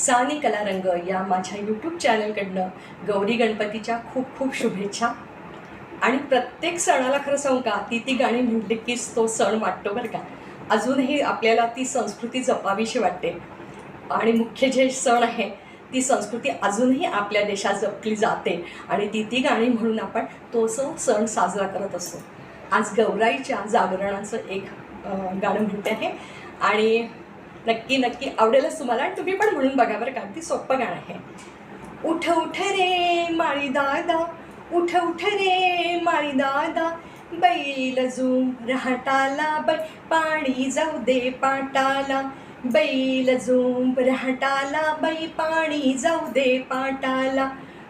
सानी कलारंग या माझ्या यूट्यूब चॅनलकडनं गौरी गणपतीच्या खूप खूप शुभेच्छा. आणि प्रत्येक सणाला खरं सांगू का ती ती गाणी म्हटली कीच तो सण वाटतो बरं का. अजूनही आपल्याला ती संस्कृती जपावीशी वाटते. आणि मुख्य जे सण आहे ती संस्कृती अजूनही आपल्या देशात जपली जाते. आणि ती ती गाणी म्हणून आपण तो सण सण साजरा करत असतो. आज गौराईच्या जागरणाचं एक गाणं म्हणते आहे. आणि नक्की नक्की आवडेलच तुम्हाला. आणि तुम्ही पण म्हणून बघा बरं का अगदी सोपं गाणं आहे. उठ उठ रे माळी दादा उठ उठ रे माळी दादा बैल झूम रहाटाला बै पाणी जाऊ दे पाटाला. बैल झूम रहाटाला बाई पाणी जाऊ दे पाटाला.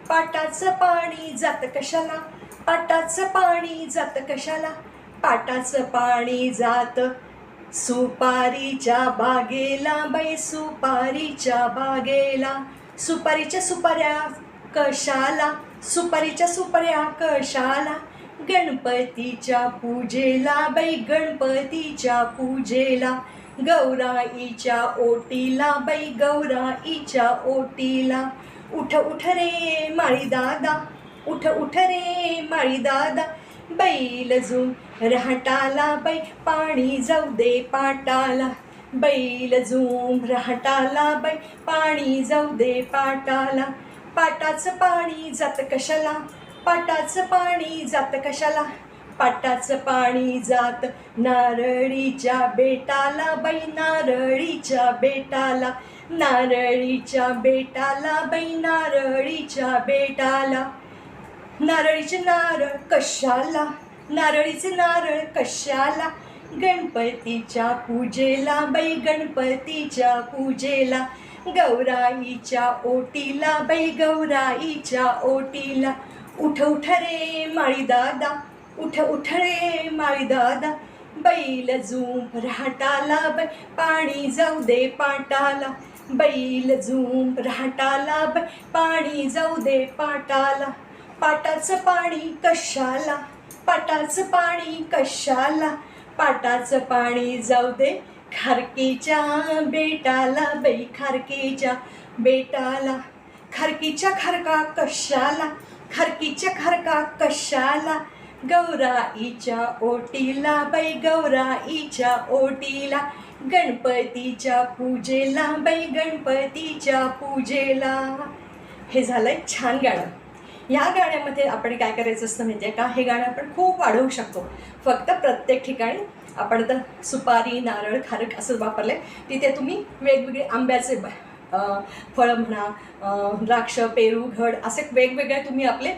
पाटाचं पाणी जात कशाला? पाटाचं पाणी जात कशाला? पाटाचं पाणी जात सुपारीच्या बागेला बाई सुपारीच्या बागेला. सुपारीच्या सुपाऱ्या कशाला? सुपारीच्या सुपाऱ्या कशाला? गणपतीच्या पूजेला बाई गणपतीच्या पूजेला. गौराईच्या ओटीला बाई गौराईच्या ओटीला. उठ उठ रे माळी दादा उठ उठ रे माळी दादा बैल झुम रहाटाला बाई पाणी जाऊ दे पाटाला. बैल झूम रहाटाला बाई पाणी जाऊ दे पाटाला. पाटाचं पाणी जात कशाला? पाटाचं पाणी जात कशाला? पाटाचं पाणी जात नारळीच्या बेटाला बाई नारळीच्या बेटाला. नारळीच्या बेटाला बाई नारळीच्या बेटाला. नारळीचे नारळ कशाला? नारळीचे नारळ कशाला? गणपतीच्या पूजेला बाई गणपतीच्या पूजेला. गौराईच्या ओटीला बाई गौराईच्या ओटीला. उठ उठ रे माळीदादा उठ उठ रे माळीदादा बैल झूम राहटाला बै पाणी जाऊ दे पाटाला. बैल झूम राहटाला बै पाणी जाऊ दे पाटाला. पाटाचं पाणी कशाला? पाटाचं पाणी कशाला? पाटाचं पाणी जाऊ दे खारकीच्या बेटाला बाई खारकीच्या बेटाला. खारकीच्या खारका कशाला? खारकीच्या खारका कशाला? गौराईच्या ओटीला बाई गौराईच्या ओटीला. गणपतीच्या पूजेला बाई गणपतीच्या पूजेला. हे झालं छान गाणं. ह्या गाण्यामध्ये आपण काय करायचं असतं माहिती आहे का? हे गाणं आपण खूप वाढवू शकतो. फक्त प्रत्येक ठिकाणी आपण आता सुपारी नारळ खारक असं वापरले तिथे तुम्ही वेगवेगळे आंब्याचे फळं म्हणा अं, द्राक्ष पेरू घड असे वेगवेगळे तुम्ही आपले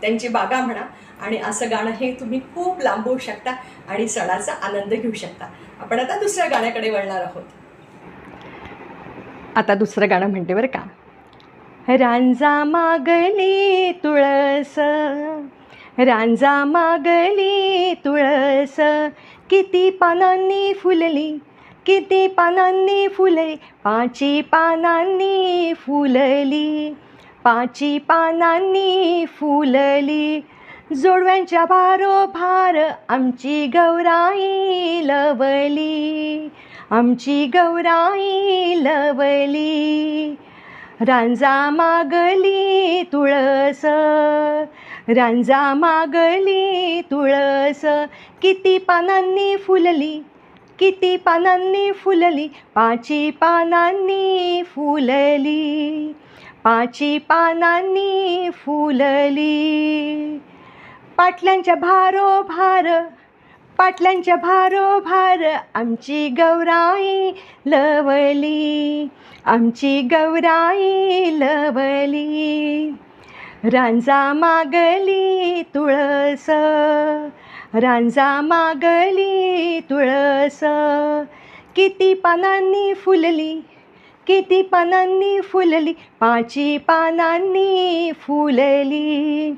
त्यांची बागा म्हणा आणि असं गाणं हे तुम्ही खूप लांबवू शकता आणि सणाचा आनंद घेऊ शकता. आपण आता दुसऱ्या गाण्याकडे वळणार आहोत. आता दुसरं गाणं म्हणते बरं का? रांजा मागली तुळस. रांजा मागली तुळस. किती पानांनी फुलली किती पानांनी फुले पाची पानांनी फुलली पाची पानांनी फुलली. जोडव्यांच्या भारोभार आमची गौराई लवली आमची गौराई लवली. रांजा मागली तुळस. रांजा मागली तुळस. किती पानांनी फुलली किती पानांनी फुलली पाची पानांनी फुलली पाची पानांनी फुलली. पाटल्यांच्या भारोभार पाटल्यांच्या भारोभार आमची गौराई लवली. आमची गौराई लवली रांजा मागली तुळस रांजा मागली तुळस. किती पानांनी फुलली किती पानांनी फुलली पाची पानांनी फुलली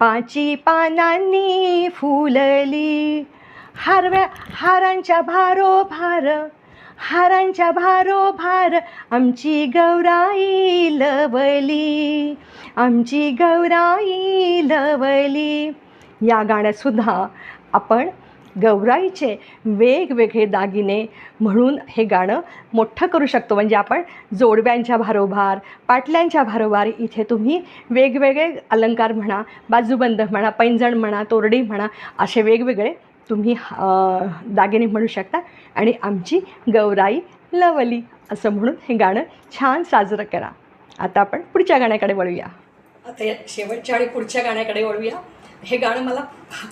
पाची पानांनी फुलली. हारव्या हारांच्या भारो भार हारांच्या भारोभार आमची गौराई लवली आमची गौराई लवली. या गाण्यातसुद्धा आपण गौराईचे वेगवेगळे दागिने म्हणून हे गाणं मोठं करू शकतो. म्हणजे आपण जोडव्यांच्या भारोभार पाटल्यांच्या भारोभार इथे तुम्ही वेगवेगळे अलंकार म्हणा बाजूबंद म्हणा पैंजण म्हणा तोरडी म्हणा असे वेगवेगळे तुम्ही दागिने म्हणू शकता. आणि आमची गौराई लवली असं म्हणून हे गाणं छान साजरं करा. आता आपण पुढच्या गाण्याकडे वळूया. आता या शेवटच्या आणि पुढच्या गाण्याकडे वळूया. हे गाणं मला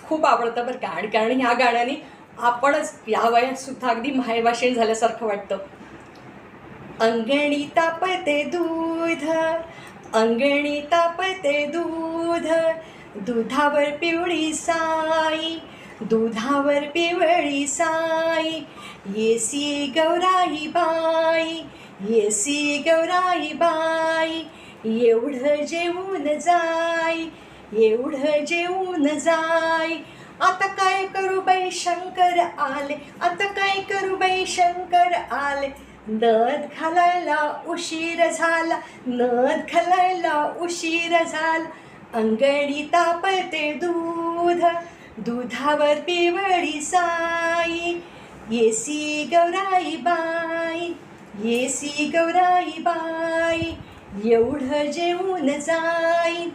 खूप आवडतं बरं का. आणि कारण ह्या गाण्याने आपणच या वयात सुद्धा अगदी माहेरवाशीण झाल्यासारखं वाटतं. अंगणी तापते दूध अंगणी तापते दूध दुधावर पिवळी साई दुधावर पिवळी साई येसी गौराई बाई येसी गौराई बाई एवढं जेवून जाई एवढं जेवून जाई. आता काय करू बाई शंकर आले आता काय करू बाई शंकर आले? नद घालायला उशीर झाला नद घालायला उशीर झाला. अंगणी तापत दुधावर पिवळी साई येसी गौराई बाई येसी गौराई बाई एवढं जेवून जाई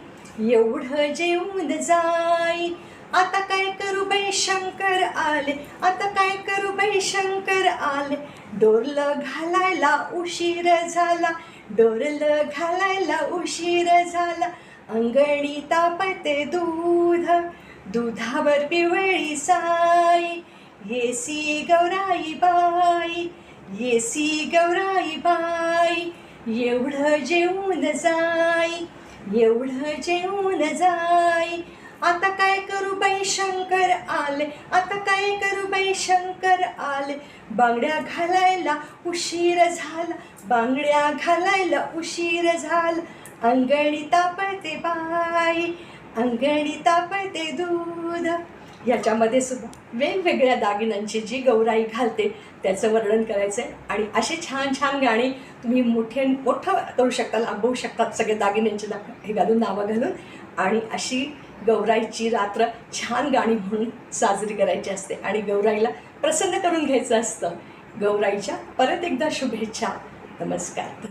एवढं जेवून जाई. आता काय करू बाई शंकर आले आता काय करू बाई शंकर आले? डोरलं घालायला उशीर झाला डोरलं घालायला उशीर झाला. अंगणी तापते दूध दुधावर पिवळी साई येसी गौराई बाई येसी गौराई बाई एवढं जेवून जाई एवढं जेवून जाई. आता काय करू बाई शंकर आले आता काय करू बाई शंकर आले? बांगड्या घालायला उशीर झाला बांगड्या घालायला उशीर झाला. अंगणी तापते बाई अंगणी तापते दूध. याच्यामध्ये सुद्धा वेगवेगळ्या दागिन्यांची जी गौराई घालते त्याचं वर्णन करायचं आहे आणि असे छान छान गाणी तुम्ही मोठे मोठं करू शकता लांबवू शकतात सगळे दागिन्यांचे दाख हे घालून नावं घालून. आणि अशी गौराईची रात्र छान गाणी म्हणून साजरी करायची असते. आणि गौराईला प्रसन्न करून घ्यायचं असतं. गौराईच्या परत एकदा शुभेच्छा. नमस्कार.